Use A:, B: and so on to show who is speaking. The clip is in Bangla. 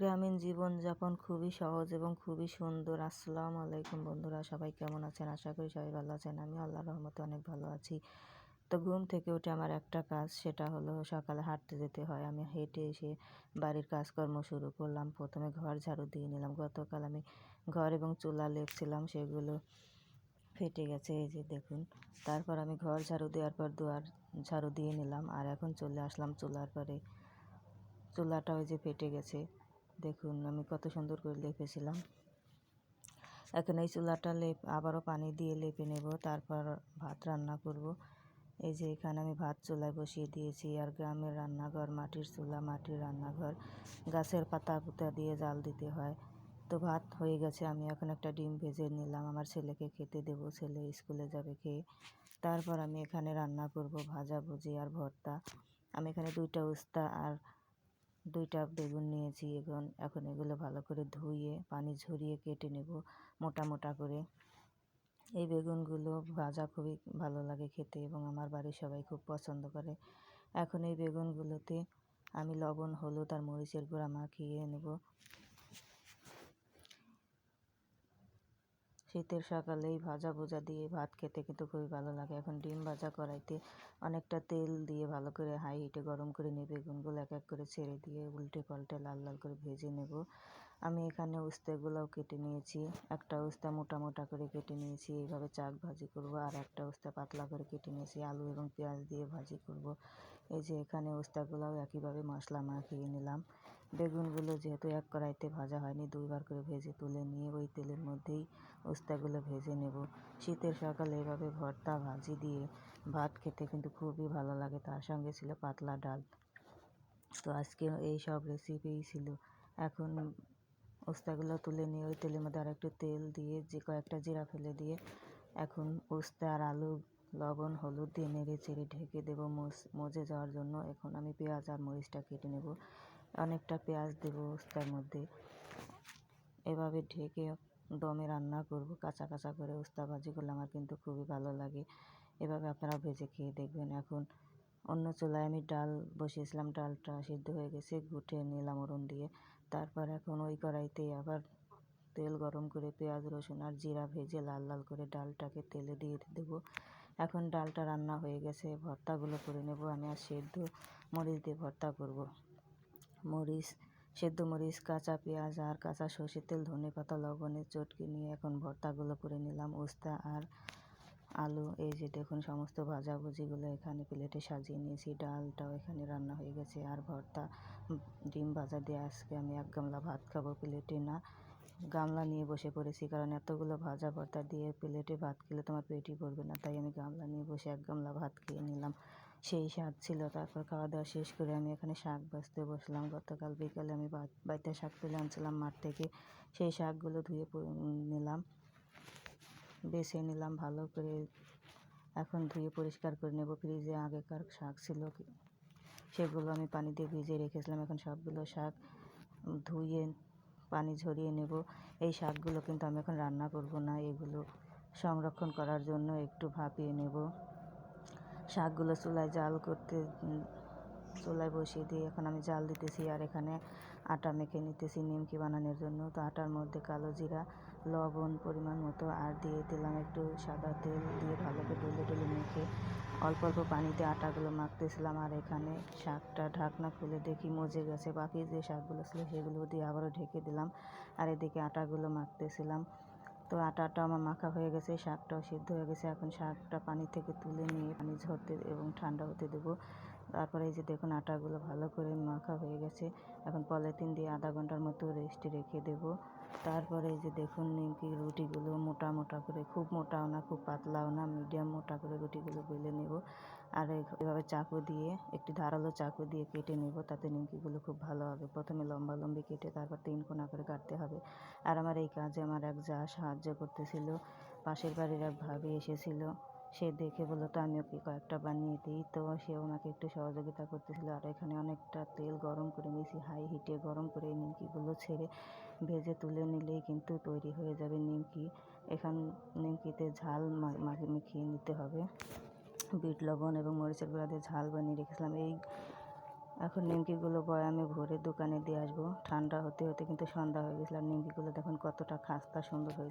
A: গ্রামীণ জীবনযাপন খুবই সহজ এবং খুবই সুন্দর। আসসালামু আলাইকুম বন্ধুরা, সবাই কেমন আছেন? আশা করি সবাই ভালো আছেন। আমি আল্লাহর রহমতে অনেক ভালো আছি। তো ঘুম থেকে উঠে আমার একটা কাজ, সেটা হলো সকালে হাঁটতে যেতে হয়। আমি হেঁটে এসে বাড়ির কাজকর্ম শুরু করলাম। প্রথমে ঘর ঝাড়ু দিয়ে নিলাম। গতকাল আমি ঘর এবং চুলা লেপছিলাম, সেগুলো ফেটে গেছে, এই যে দেখুন। তারপর আমি ঘর ঝাড়ু দেওয়ার পর দুয়ার ঝাড়ু দিয়ে নিলাম। আর এখন চলে আসলাম চুলার পরে। চুলাটা ওই যে ফেটে গেছে। দেখুন, আমি কত সুন্দর করে লেপেছিলাম। এখন এই চুলাটা লেপ, আবারও পানি দিয়ে লেপে নেব, তারপর ভাত রান্না করব। এই যে এখানে আমি ভাত চুলায় বসিয়ে দিয়েছি, আর গ্রামের রান্নাঘর, মাটির চুলা, মাটির রান্নাঘর, গাছের পাতা পুতা দিয়ে জাল দিতে হয়। তো ভাত হয়ে গেছে, আমি এখন একটা ডিম ভেজে নিলাম, আমার ছেলেকে খেতে দেবো, ছেলে স্কুলে যাবে খেয়ে। তারপর আমি এখানে রান্না করব ভাজা ভুজি আর ভর্তা। আমি এখানে দুইটা উস্তা আর দুইটা বেগুন নিয়েছি এখন। এখন এগুলো ভালো করে ধুয়ে, পানি ঝরিয়ে কেটে নেব মোটা মোটা করে। এই বেগুনগুলো ভাজা খুবই ভালো লাগে খেতে এবং আমার বাড়ির সবাই খুব পছন্দ করে। এখন এই বেগুনগুলোতে আমি লবণ, হলুদ আর মরিচের গুঁড়া মাখিয়ে নেব। শীতের সকালেই ভাজা ভুজা দিয়ে ভাত খেতে কিন্তু খুবই ভালো লাগে। এখন ডিম ভাজা কড়াইতে অনেকটা তেল দিয়ে ভালো করে হাই হিটে গরম করে নিয়ে বেগুনগুলো এক এক করে ছেড়ে দিয়ে উল্টে পাল্টে লাল লাল করে ভেজে নেব। আমি এখানে উস্তেগুলোও কেটে নিয়েছি, একটা উস্তা মোটা মোটা করে কেটে নিয়েছি, এইভাবে চাক ভাজি করব আর একটা উস্তা পাতলা করে কেটে নিয়েছি, আলু এবং পেঁয়াজ দিয়ে ভাজি করব। এই যে এখানে উস্তাগুলোও একইভাবে মশলা মাখিয়ে নিলাম। বেগুনগুলো যেহেতু এক কড়াইতে ভাজা হয়নি, দুইবার করে ভেজে তুলে নিয়ে ওই তেলের মধ্যেই উস্তাগুলো ভেজে নেব। শীতের সকালে এভাবে ভর্তা, ভাজি দিয়ে ভাত খেতে কিন্তু খুবই ভালো লাগে, তার সঙ্গে ছিল পাতলা ডাল। তো আজকে এই সব রেসিপিই ছিল। এখন উস্তাগুলো তুলে নিয়ে ওই তেলের মধ্যে আর একটু তেল দিয়ে যে কয়েকটা জিরা ফেলে দিয়ে এখন উস্তা আর আলু, লবণ, হলুদ দিয়ে নেড়ে চেড়ে ঢেকে দেবো মজে যাওয়ার জন্য। এখন আমি পেঁয়াজ আর মরিচটা কেটে নেব। অনেকটা পেঁয়াজ দেবো উস্তার মধ্যে। এভাবে ঢেকে দমে রান্না করব, কাঁচা কাঁচা করে উস্তা ভাজি করলে আমার কিন্তু খুবই ভালো লাগে। এভাবে আপনারা ভেজে খেয়ে দেখবেন। এখন অন্য চুলায় আমি ডাল বসিয়েছিলাম, ডালটা সিদ্ধ হয়ে গেছে ঘুটে নিলাম ওরন দিয়ে। তারপর এখন ওই কড়াইতে আবার তেল গরম করে পেঁয়াজ, রসুন আর জিরা ভেজে লাল লাল করে ডালটাকে তেলে দিয়ে দেবো। এখন ডালটা রান্না হয়ে গেছে, ভর্তাগুলো করে নেব। আমি আর সেদ্ধ মরিচ দিয়ে ভর্তা করব। মরিচ, সেদ্ধ মরিচ, কাঁচা পেঁয়াজ আর কাঁচা সর্ষের তেল, ধনে পাতা, লবণের চটকে নিয়ে এখন ভর্তাগুলো করে নিলাম। উস্তা আর আলু, এই যে দেখুন সমস্ত ভাজাভুজিগুলো এখানে প্লেটে সাজিয়ে নিয়েছি। ডালটাও এখানে রান্না হয়ে গেছে। আর ভর্তা, ডিম ভাজা দিয়ে আজকে আমি এক গামলা ভাত খাব প্লেটে না, গামলা নিয়ে বসে পড়েছি। কারণ এতগুলো ভাজা ভর্তা দিয়ে প্লেটে ভাত খেলে তোমার পেটই ভরবে না। তাই আমি গামলা নিয়ে বসে এক গামলা ভাত খেয়ে নিলাম। সেই স্বাদ ছিল। তারপর খাওয়া দাওয়া শেষ করে আমি এখানে শাক বাছতে বসলাম। গতকাল বিকালে আমি বাড়িতে শাক তুলে আনছিলাম মাঠ থেকে। সেই শাকগুলো ধুয়ে নিলাম। বেছে নিলাম ভালো করে। এখন ধুয়ে পরিষ্কার করে নেব। ফ্রিজে আগেকার শাক ছিল। সেগুলো আমি পানি দিয়ে ভিজিয়ে রেখেছিলাম। এখন সবগুলো শাক ধুয়ে পানি ঝরিয়ে নেব। এই শাকগুলো কিন্তু আমি এখন রান্না করব না। এগুলো সংরক্ষণ করার জন্য একটু ভাপিয়ে নেব। শাকগুলো চুলায় জাল করতে চুলায় বসিয়ে দিয়ে এখন আমি জাল দিতেছি আর এখানে আটা মেখে নিতেছি নিমকি বানানোর জন্য। তো আটার মধ্যে কালো জিরা, লবণ পরিমাণ মতো আর দিয়ে দিলাম একটু সাদা তেল দিয়ে ভালো করে ডলে ডলে মেখে অল্প অল্প পানিতে আটাগুলো মাখতেছিলাম আর এখানে শাকটা ঢাকনা খুলে দেখি মজে গেছে। বাকি যে শাকগুলো ছিল সেগুলো দিয়ে আবারও ঢেকে দিলাম আর এদিকে আটাগুলো মাখতেছিলাম। তো আটাটা আমার মাখা হয়ে গেছে, শাকটাও সিদ্ধ হয়ে গেছে। এখন শাকটা পানি থেকে তুলে নিয়ে পানি ঝরতে এবং ঠান্ডা হতে দেবো। তারপরে এই যে দেখুন আটাগুলো ভালো করে মাখা হয়ে গেছে। এখন পলিথিন দিয়ে আধা ঘণ্টার মতো রেস্টে রেখে দেব। তারপরে এই যে দেখুন নিমকি রুটিগুলো মোটা মোটা করে, খুব মোটাও না, খুব পাতলাও না, মিডিয়াম মোটা করে রুটিগুলো বেলে নেব। আর এভাবে চাকু দিয়ে, একটি ধারালো চাকু দিয়ে কেটে নেব, তাতে নিমকিগুলো খুব ভালো হবে। প্রথমে লম্বা লম্বি কেটে তারপর তিন কোনা করে কাটতে হবে। আর আমার এই কাজে আমার এক যা সাহায্য করতেছিল, পাশের বাড়ির এক ভাবি এসেছিল, সে দেখে বলল, তো আমি ওকে কয়েকটা বানিয়ে দিই। তো সে আমাকে একটু সহযোগিতা করতেছিল। আর এখানে অনেকটা তেল গরম করে নিয়েছি, হাই হিটে গরম করে নিমকিগুলো ছেড়ে ভেজে তুলে নিলেই কিন্তু তৈরি হয়ে যাবে নিমকি। এখান নিমকিতে ঝাল মিখিয়ে নিতে হবে। বিট, লবণ এবং মরিচের গুঁড়া দিয়ে ঝাল বানিয়ে রেখেছিলাম। এই এখন নিমকিগুলো বয়ামে ভরে দোকানে দিয়ে আসব। ঠান্ডা হতে হতে কিন্তু সন্ধ্যা হয়ে গেছিল। আর নিমকিগুলো দেখুন কতটা খাস্তা সুন্দর হয়েছে।